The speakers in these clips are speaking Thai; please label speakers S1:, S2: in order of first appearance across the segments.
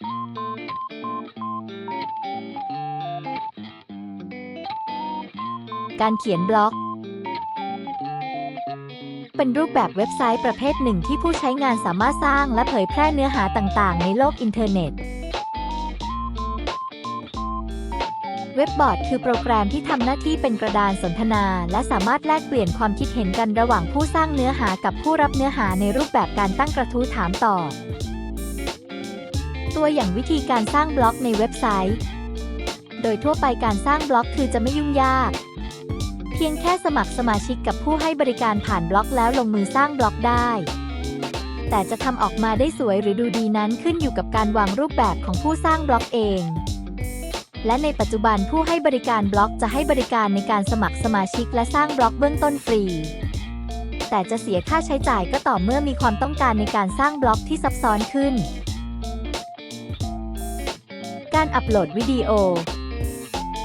S1: การเขียนบล็อก เป็นรูปแบบเว็บไซต์ประเภทหนึ่งที่ผู้ใช้งานสามารถสร้างและเผยแพร่เนื้อหาต่างๆ ในโลกอินเทอร์เน็ต เว็บบอร์ดคือโปรแกรมที่ทำหน้าที่เป็นกระดานสนทนา และสามารถแลกเปลี่ยนความคิดเห็นกันระหว่างผู้สร้างเนื้อหากับผู้รับเนื้อหาในรูปแบบการตั้งกระทู้ถามตอบ ตัวอย่างวิธีการสร้างบล็อกในเว็บไซต์ โดยทั่วไปการสร้างบล็อกคือจะไม่ยุ่งยาก เพียงแค่สมัครสมาชิกกับผู้ให้บริการผ่านบล็อกแล้วลงมือสร้างบล็อกได้ แต่จะทำออกมาได้สวยหรือดูดีนั้นขึ้นอยู่กับการวางรูปแบบของผู้สร้างบล็อกเองและในปัจจุบันผู้ให้บริการบล็อกจะให้บริการในการสมัครสมาชิกและสร้างบล็อกเบื้องต้นฟรี แต่จะเสียค่าใช้จ่ายก็ต่อเมื่อมีความต้องการในการสร้างบล็อกที่ซับซ้อนขึ้น การอัปโหลดวิดีโอ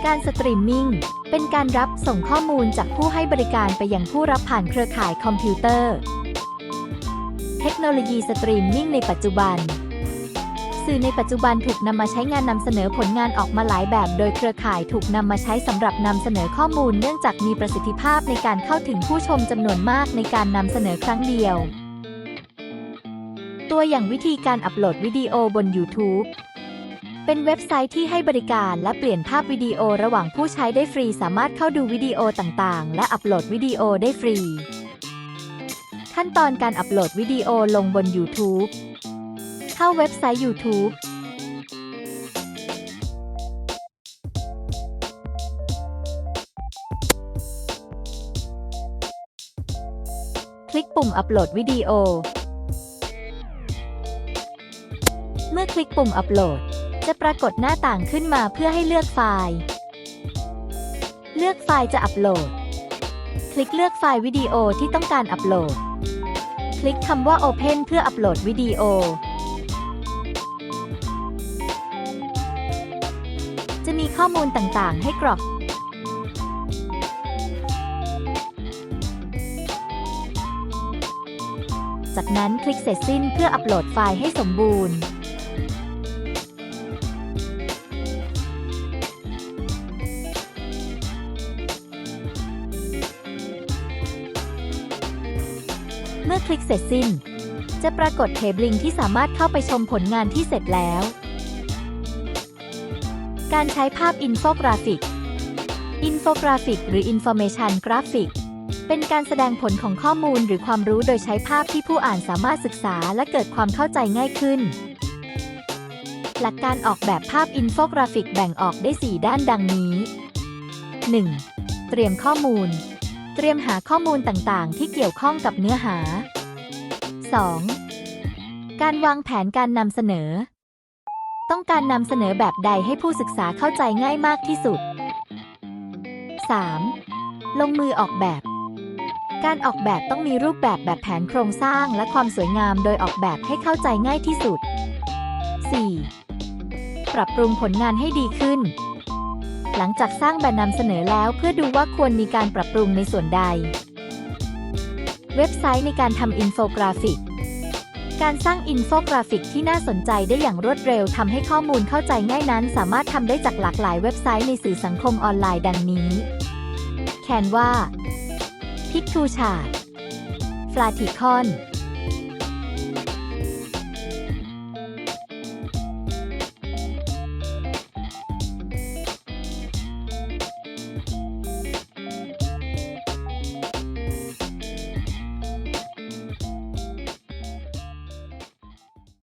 S1: การสตรีมมิ่ง เป็นการรับส่งข้อมูลจากผู้ให้บริการไปยังผู้รับผ่านเครือข่ายคอมพิวเตอร์ เทคโนโลยีสตรีมมิ่งในปัจจุบัน สื่อในปัจจุบันถูกนำมาใช้งานนำเสนอผลงานออกมาหลายแบบ โดยเครือข่ายถูกนำมาใช้สำหรับนำเสนอข้อมูล เนื่องจากมีประสิทธิภาพในการเข้าถึงผู้ชมจำนวนมากในการนำเสนอครั้งเดียว ตัวอย่างวิธีการอัปโหลดวิดีโอบน YouTube เป็นเว็บไซต์ที่ให้บริการและเปลี่ยนภาพวิดีโอระหว่างผู้ใช้ได้ฟรี สามารถเข้าดูวิดีโอต่างๆ และอัปโหลดวิดีโอได้ฟรี ขั้นตอนการอัปโหลดวิดีโอลงบน YouTube เข้าเว็บไซต์ YouTube คลิกปุ่มอัปโหลดวิดีโอ เมื่อคลิกปุ่มอัปโหลด จะปรากฏหน้าต่างขึ้นมาเพื่อให้เลือกไฟล์ เลือกไฟล์จะอัปโหลด คลิกเลือกไฟล์วิดีโอที่ต้องการอัปโหลด คลิกคำว่า Open เพื่ออัปโหลดวิดีโอ จะมีข้อมูลต่างๆ ให้กรอกจากนั้นคลิกเสร็จสิ้นเพื่ออัปโหลดไฟล์ให้สมบูรณ์ เมื่อคลิกเสร็จสิ้น จะปรากฏเทปลิงที่สามารถเข้าไปชมผลงานที่เสร็จแล้ว การใช้ภาพอินโฟกราฟิก อินโฟกราฟิก หรือ Information Graphic เป็นการแสดงผลของข้อมูลหรือความรู้โดยใช้ภาพที่ผู้อ่านสามารถศึกษาและเกิดความเข้าใจง่ายขึ้น หลักการออกแบบภาพอินโฟกราฟิกแบ่งออกได้ 4 ด้านดังนี้ 1. เตรียมข้อมูล เตรียมหาข้อมูลต่างๆ ที่เกี่ยวข้องกับเนื้อหา 2. การวางแผนการนำเสนอ ต้องการนำเสนอแบบใดให้ผู้ศึกษาเข้าใจง่ายมากที่สุด 3. ลงมือออกแบบ การออกแบบต้องมีรูปแบบแบบแผนโครงสร้างและความสวยงามโดยออกแบบให้เข้าใจง่ายที่สุด 4. ปรับปรุงผลงานให้ดีขึ้น หลังจากสร้างแบบนำเสนอแล้วเพื่อดูว่าควรมีการปรับปรุงในส่วนใด เว็บไซต์ในการทำอินโฟกราฟิก การสร้างอินโฟกราฟิกที่น่าสนใจได้อย่างรวดเร็วทำให้ข้อมูลเข้าใจง่ายนั้น สามารถทำได้จากหลากหลายเว็บไซต์ในสื่อสังคมออนไลน์ดังนี้ แคนวา Pictochart Flaticon